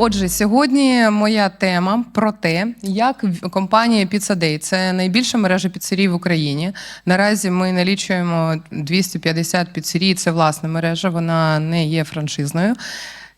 Отже, сьогодні моя тема про те, як компанія Day, це найбільша мережа піцерій в Україні. Наразі ми налічуємо 250 піцерій. Це власна мережа, вона не є франшизною.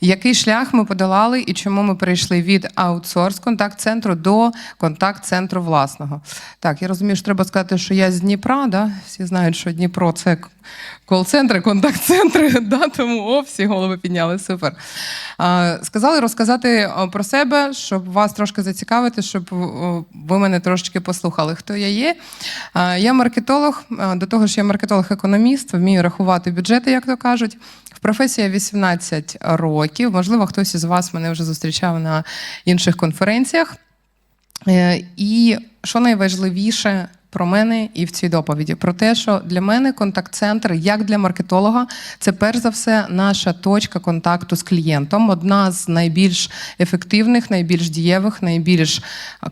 Який шлях ми подолали і чому ми перейшли від аутсорс контакт-центру до контакт-центру власного? Так, я розумію, що треба сказати, що я з Дніпра, да? всі знають, що Дніпро це кол-центри, контакт-центри, да? тому о, всі голови підняли, супер. Сказали розказати про себе, щоб вас трошки зацікавити, щоб ви мене трошечки послухали, хто я є. Я маркетолог, до того ж, я маркетолог-економіст, вмію рахувати бюджети, як то кажуть. В професії 18 років. Можливо, хтось із вас мене вже зустрічав на інших конференціях. Е, І що найважливіше про мене і в цій доповіді? Про те, що для мене контакт-центр, як для маркетолога, це перш за все наша точка контакту з клієнтом. Одна з найбільш ефективних, найбільш дієвих, найбільш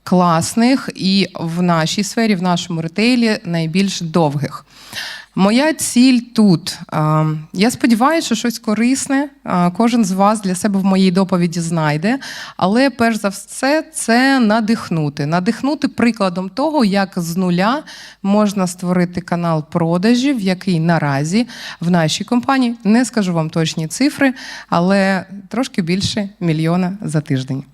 класних і в нашій сфері, в нашому ретейлі найбільш довгих. Моя ціль тут. Я сподіваюся, що щось корисне кожен з вас для себе в моїй доповіді знайде. Але перш за все, це надихнути. Надихнути прикладом того, як з нуля можна створити канал продажів, який наразі в нашій компанії не скажу вам точні цифри, але трошки більше мільйона за тиждень.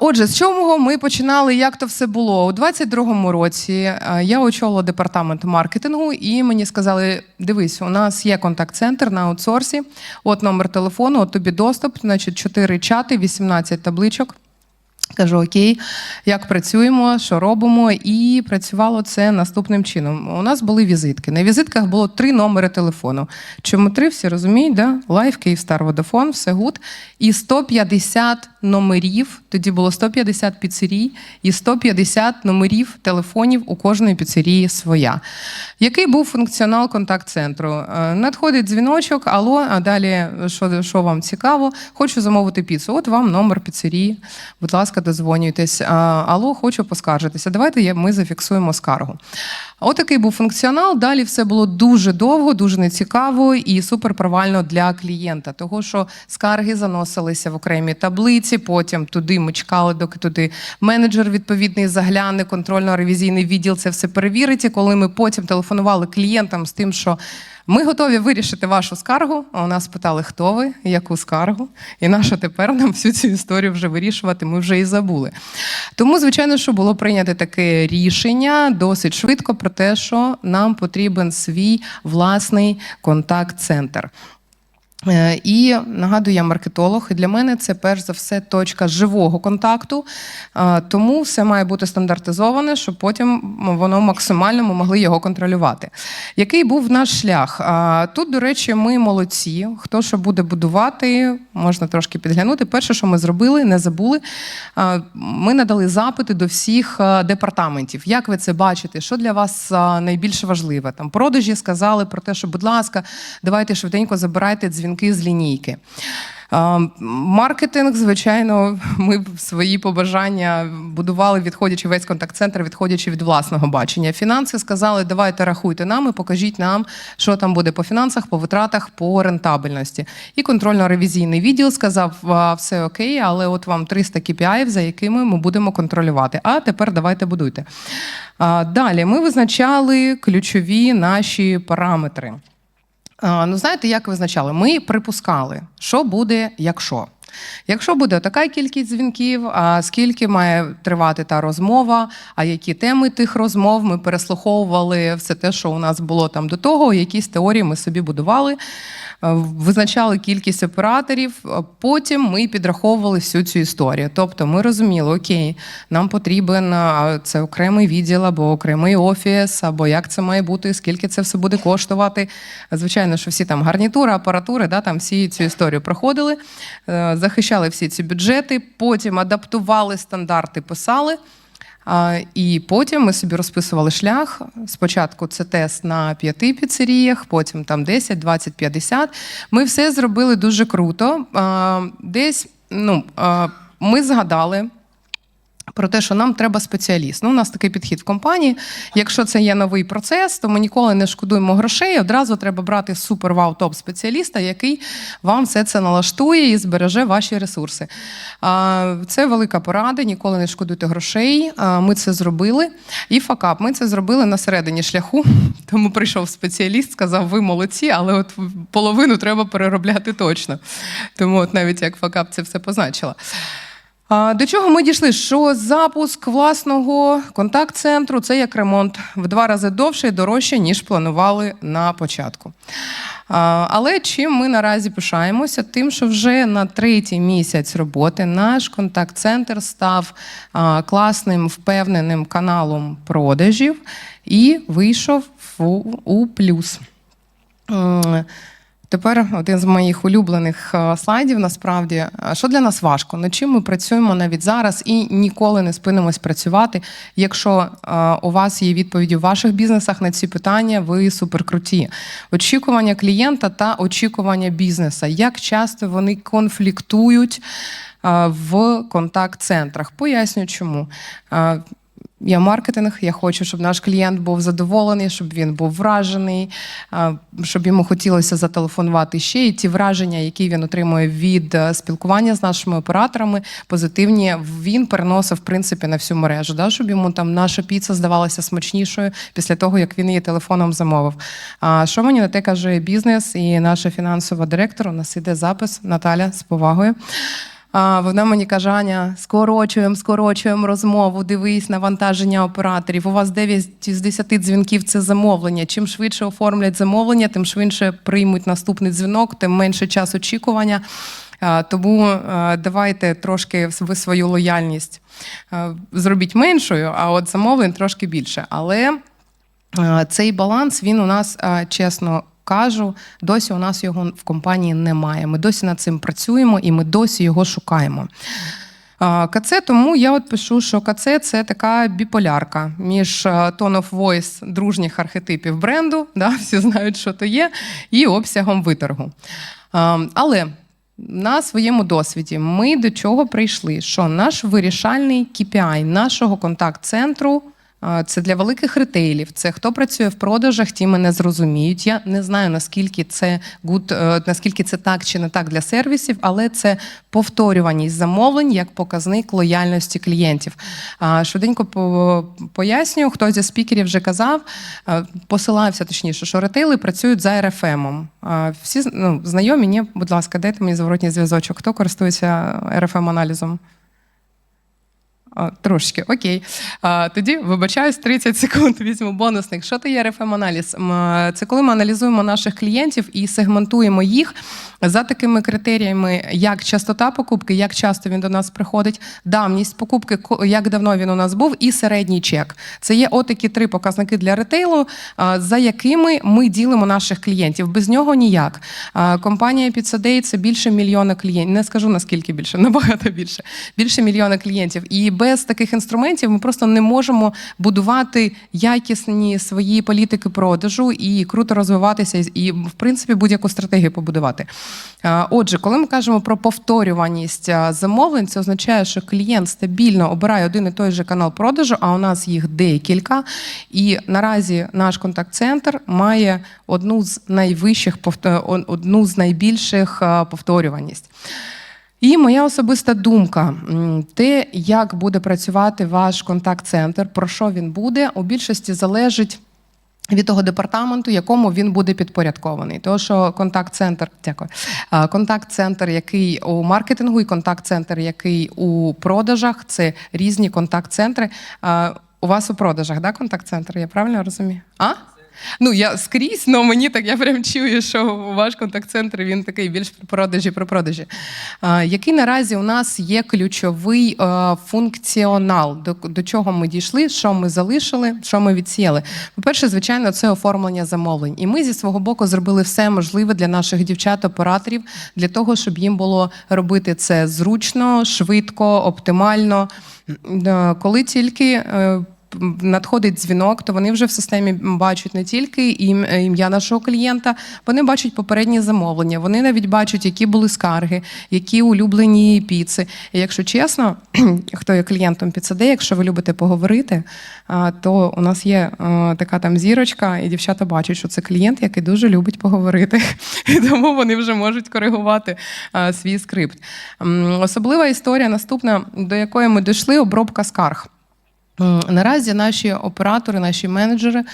Отже, з чого ми починали, як то все було? У 22-му році я очолила департамент маркетингу, і мені сказали: дивись, у нас є контакт-центр на аутсорсі, от номер телефону, от тобі доступ, значить, 4 чати, 18 табличок. Кажу, окей, як працюємо, що робимо, і працювало це наступним чином. У нас були візитки. На візитках було три номери телефону. Чому три? Всі розуміють, да? Лайф, Київстар, Водафон, все гуд. І 150 номерів. Тоді було 150 піцерій, і 150 номерів телефонів у кожної піцерії своя. Який був функціонал контакт-центру? Е, Надходить дзвіночок, алло, а далі що, що вам цікаво? Хочу замовити піцу. От вам номер піцерії. Будь ласка, дозвонюйтесь. А, Алло, хочу поскаржитися. Давайте ми зафіксуємо скаргу. Отакий був функціонал. Далі все було дуже довго, дуже нецікаво і супер провально для клієнта. Того, що скарги заносилися в окремі таблиці, потім туди ми чекали, доки туди менеджер відповідний загляне, контрольно-ревізійний відділ це все перевірить. І коли ми потім телефонували клієнтам з тим, що ми готові вирішити вашу скаргу. А у нас питали, хто ви, яку скаргу, і наша тепер нам всю цю історію вже вирішувати. Ми вже і забули. Тому, звичайно, що було прийнято таке рішення досить швидко про те, що нам потрібен свій власний контакт-центр. Е, І нагадую, я маркетолог, і для мене це перш за все точка живого контакту. Е, Тому все має бути стандартизоване, щоб потім воно максимально ми могли його контролювати. Який був наш шлях? Е, Тут, до речі, ми молодці. Хто що буде будувати, можна трошки підглянути. Перше, що ми зробили, не забули. Ми надали запити до всіх департаментів. Як ви це бачите? Що для вас найбільше важливе? Там продажі сказали про те, що, будь ласка, давайте швиденько забирайте дзвінки з лінійки. Маркетинг, звичайно, ми свої побажання будували, відходячи весь контакт-центр, відходячи від власного бачення. Фінанси сказали, давайте рахуйте нам і покажіть нам, що там буде по фінансах, по витратах, по рентабельності. І контрольно-ревізійний відділ сказав, все окей, але от вам 300 KPI, за якими ми будемо контролювати. А тепер давайте будуйте. Далі ми визначали ключові наші параметри. А, Ну, знаєте, як визначали? Ми припускали, що буде, якщо. Якщо буде така кількість дзвінків, а скільки має тривати та розмова, а які теми тих розмов ми переслуховували все те, що у нас було там до того, якісь теорії ми собі будували, е, визначали кількість операторів. Потім ми підраховували всю цю історію. Тобто ми розуміли, окей, нам потрібен це окремий відділ або окремий офіс, або як це має бути, скільки це все буде коштувати. Звичайно, що всі там гарнітури, апаратури, да, там всі цю історію проходили, е, захищали всі ці бюджети, потім адаптували стандарти, писали. І потім ми собі розписували шлях. Спочатку це тест на п'яти піцеріях, потім там 10, 20, 50. Ми все зробили дуже круто. Десь ну, ми згадали Про те, що нам треба спеціаліст. Ну, у нас такий підхід в компанії. Якщо це є новий процес, то ми ніколи не шкодуємо грошей. Одразу треба брати супер вау топ спеціаліста, який вам все це налаштує і збереже ваші ресурси. Це велика порада. Ніколи не шкодуйте грошей. Ми це зробили. І факап. Ми це зробили на середині шляху. Тому прийшов спеціаліст, сказав: ви молодці, але от половину треба переробляти точно. Тому, от навіть як факап це все позначила. До чого ми дійшли? Що запуск власного контакт-центру це як ремонт в два рази довше і дорожче, ніж планували на початку. Але чим ми наразі пишаємося? Тим, що вже на третій місяць роботи наш контакт-центр став класним, впевненим каналом продажів і вийшов у плюс. Тепер один з моїх улюблених е, слайдів. Насправді, що для нас важко? Над чим ми працюємо навіть зараз і ніколи не спинимось працювати. Якщо е, у вас є відповіді в ваших бізнесах на ці питання, ви суперкруті. Очікування клієнта та очікування бізнеса. Як часто вони конфліктують е, в контакт-центрах? Поясню, чому. Я маркетинг, я хочу, щоб наш клієнт був задоволений, щоб він був вражений, щоб йому хотілося зателефонувати ще. І ті враження, які він отримує від е, спілкування з нашими операторами, позитивні, він переносив в принципі на всю мережу, да, щоб йому там наша піца здавалася смачнішою після того, як він її телефоном замовив. А що мені на те каже бізнес і наша фінансова директор? У нас іде запис Наталя з повагою. Вона мені каже: Аня, скорочуємо, скорочуємо розмову. Дивись навантаження операторів. У вас 9 з 10 дзвінків це замовлення. Чим швидше оформлять замовлення, тим швидше приймуть наступний дзвінок, тим менше час очікування. Тому давайте трошки ви свою лояльність зробіть меншою, а от замовлень трошки більше. Але цей баланс він у нас чесно. Кажу, досі у нас його в компанії немає. Ми досі над цим працюємо і ми досі його шукаємо. КЦ, тому я от пишу, що КЦ це така біполярка між а, tone of voice дружніх архетипів бренду, да, всі знають, що то є, і обсягом виторгу. Але на своєму досвіді ми до чого прийшли? Що наш вирішальний KPI нашого контакт-центру. Це для великих ретейлів. Це хто працює в продажах, ті мене зрозуміють. Я не знаю наскільки це good, е, наскільки це так чи не так для сервісів, але це повторюваність замовлень як показник лояльності клієнтів. Швиденько по- поясню, хто зі спікерів вже казав, е, посилався точніше, що ретейли працюють за РФМом. Всі ну, знайомі, ні, будь ласка, дайте мені зворотній зв'язочок. Хто користується РФМ-аналізом? А, Трошки, окей. Тоді вибачаюсь, 30 секунд візьму бонусних. Що то є РФМ-аналіз? Це коли ми аналізуємо наших клієнтів і сегментуємо їх за такими критеріями, як частота покупки, як часто він до нас приходить, давність покупки, як давно він у нас був, і середній чек. Це є отакі три показники для ретейлу, за якими ми ділимо наших клієнтів. Без нього ніяк. Компанія Pizza це більше мільйона клієнтів. Не скажу наскільки більше, набагато більше. Більше мільйона клієнтів. І без таких інструментів ми просто не можемо будувати якісні свої політики продажу і круто розвиватися, і, в принципі, будь-яку стратегію побудувати. Отже, коли ми кажемо про повторюваність замовлень, це означає, що клієнт стабільно обирає один і той же канал продажу, а у нас їх декілька. І наразі наш контакт-центр має одну з найвищих одну з найбільших повторюваність. І моя особиста думка: те, як буде працювати ваш контакт-центр, про що він буде, у більшості залежить. Від того департаменту, якому він буде підпорядкований, тому що контакт-центр, дякую. Контакт-центр, який у маркетингу, і контакт-центр, який у продажах, це різні контакт-центри. У вас у продажах, да, контакт-центр? Я правильно розумію? А? Ну, я скрізь, але мені так я прям чую, що ваш контакт-центр він такий більш про продажі, про продажі. А, який наразі у нас є ключовий е, функціонал, до, до чого ми дійшли, що ми залишили, що ми відсіяли. По-перше, звичайно, це оформлення замовлень. І ми зі свого боку зробили все можливе для наших дівчат-операторів для того, щоб їм було робити це зручно, швидко, оптимально. Е, Коли тільки. Надходить дзвінок, то вони вже в системі бачать не тільки е, ім'я нашого клієнта, вони бачать попередні замовлення. Вони навіть бачать, які були скарги, які улюблені піци. І якщо чесно, хто є клієнтом піцеди, якщо ви любите поговорити, то у нас є е, така там зірочка, і дівчата бачать, що це клієнт, який дуже любить поговорити. І тому вони вже можуть коригувати свій скрипт. Особлива історія наступна, до якої ми дійшли, обробка скарг. Наразі наші оператори, наші менеджери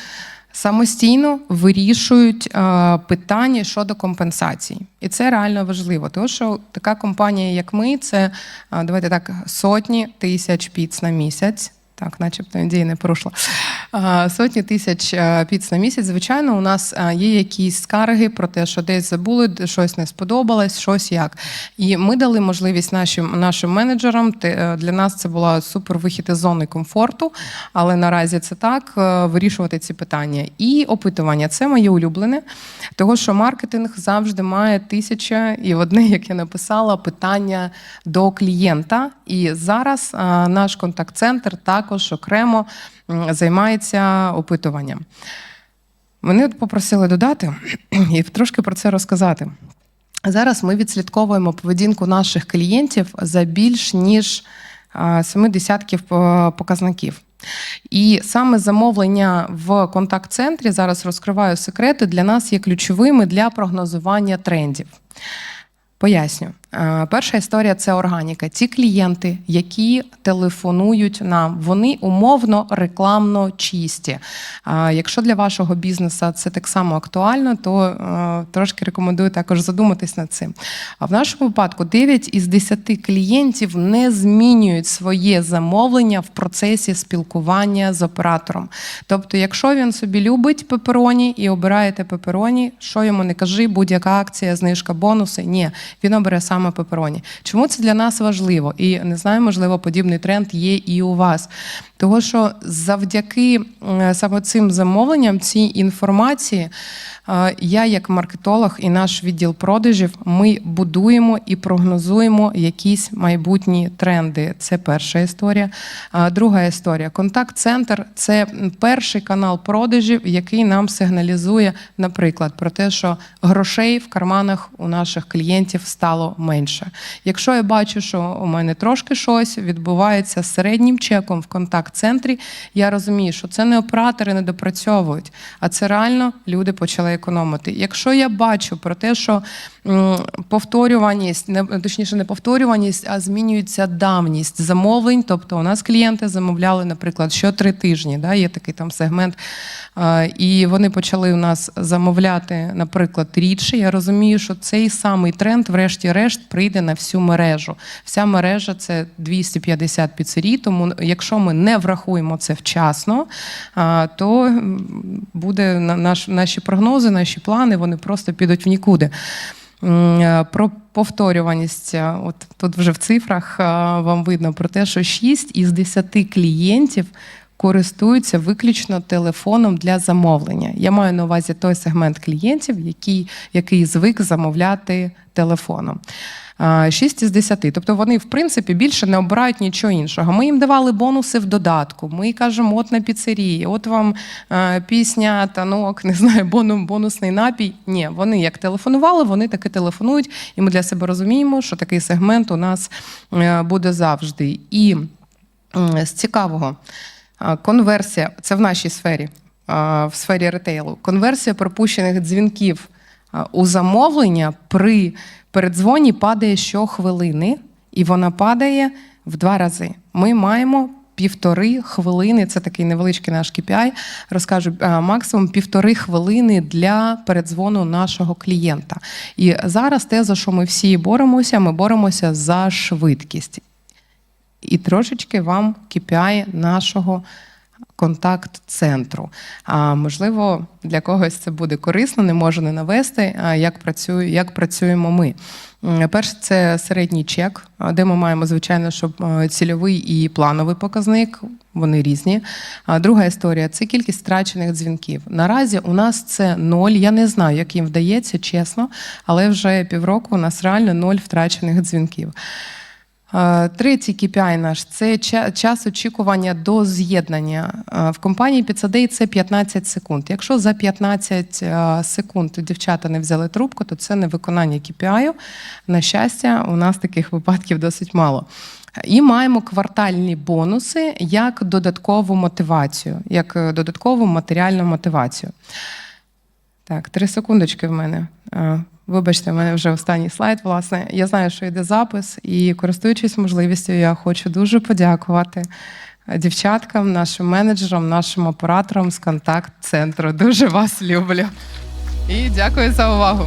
самостійно вирішують е, питання щодо компенсацій. І це реально важливо, тому що така компанія, як ми, це е, давайте так, сотні тисяч піц на місяць. Так, начебто ідея не порушила. Сотні тисяч е, піц на місяць. Звичайно, у нас е, є якісь скарги про те, що десь забули, щось не сподобалось, щось як. І ми дали можливість нашим нашим менеджерам. е, Для нас це була супер вихід із зони комфорту, але наразі це так вирішувати ці питання. І опитування це моє улюблене, того що маркетинг завжди має тисяча і одне, як я написала, питання до клієнта. І зараз наш контакт-центр також окремо займається опитуванням. Мене попросили додати і трошки про це розказати. Зараз ми відслідковуємо поведінку наших клієнтів за більш ніж семи десятків по- показників. І саме замовлення в контакт-центрі зараз розкриваю секрети для нас є ключовими для прогнозування трендів. Поясню. Е, Перша історія це органіка. Ті клієнти, які телефонують нам, вони умовно рекламно чисті. Якщо для вашого бізнесу це так само актуально, то е, трошки рекомендую також задуматись над цим. А в нашому випадку 9 із 10 клієнтів не змінюють своє замовлення в процесі спілкування з оператором. Тобто, якщо він собі любить пепероні і обираєте пепероні, що йому не кажи, будь-яка акція, знижка, бонуси. Ні, він обере саме пепероні. Чому це для нас важливо? І не знаю, можливо, подібний тренд є і у вас. Того, що завдяки е, саме цим замовленням, цій інформації, е, я, як маркетолог і наш відділ продажів, ми будуємо і прогнозуємо якісь майбутні тренди. Це перша історія. Друга історія. Контакт-центр це перший канал продажів, який нам сигналізує, наприклад, про те, що грошей в карманах у наших клієнтів стало менше. Якщо я бачу, що у мене трошки щось відбувається середнім чеком в контакт-центрі, я розумію, що це не оператори не допрацьовують, а це реально люди почали економити. Якщо я бачу про те, що повторюваність, не точніше, не повторюваність, а змінюється давність замовлень. Тобто, у нас клієнти замовляли, наприклад, що три тижні. Да, є такий там сегмент. І вони почали у нас замовляти, наприклад, рідше. Я розумію, що цей самий тренд, врешті-решт, прийде на всю мережу. Вся мережа це 250 піцерій, тому якщо ми не врахуємо це вчасно, то буде наш, наші прогнози, наші плани, вони просто підуть в нікуди. Е, Про повторюваність, е, от тут вже в цифрах е, вам видно про те, що 6 із 10 клієнтів користуються виключно телефоном для замовлення. Я маю на увазі той сегмент клієнтів, який, який звик замовляти телефоном. 6 із 10. Тобто вони, в принципі, більше не обирають нічого іншого. Ми їм давали бонуси в додатку. Ми кажемо, от на піцерії, от вам е, пісня, танок, не знаю, бонусний напій. Ні, вони як телефонували, вони таки телефонують, і ми для себе розуміємо, що такий сегмент у нас е, буде завжди. І з цікавого, конверсія, це в нашій сфері, в сфері ретейлу. Конверсія пропущених дзвінків у замовлення при передзвоні падає щохвилини, і вона падає в два рази. Ми маємо. Півтори хвилини, це такий невеличкий наш KPI, розкажу максимум півтори хвилини для передзвону нашого клієнта. І зараз те, за що ми всі боремося, ми боремося за швидкість і трошечки вам KPI нашого контакт-центру. А можливо, для когось це буде корисно, не можу не навести, як працює, як працюємо ми. Перше, це середній чек, де ми маємо, звичайно, щоб цільовий і плановий показник, вони різні. Друга історія це кількість втрачених дзвінків. Наразі у нас це ноль. Я не знаю, як їм вдається, чесно, але вже півроку у нас реально ноль втрачених дзвінків. Е, Третій KPI наш це час очікування до з'єднання. Е, В компанії Pizza це 15 секунд. Якщо за 15 е, секунд дівчата не взяли трубку, то це не виконання KPI. На щастя, у нас таких випадків досить мало. І маємо квартальні бонуси як додаткову мотивацію, як додаткову матеріальну мотивацію. Так, три секундочки в мене. Вибачте, в мене вже останній слайд. Власне, я знаю, що йде запис, і користуючись можливістю, я хочу дуже подякувати е, дівчаткам, нашим менеджерам, нашим операторам з контакт-центру. Дуже вас люблю. І дякую за увагу.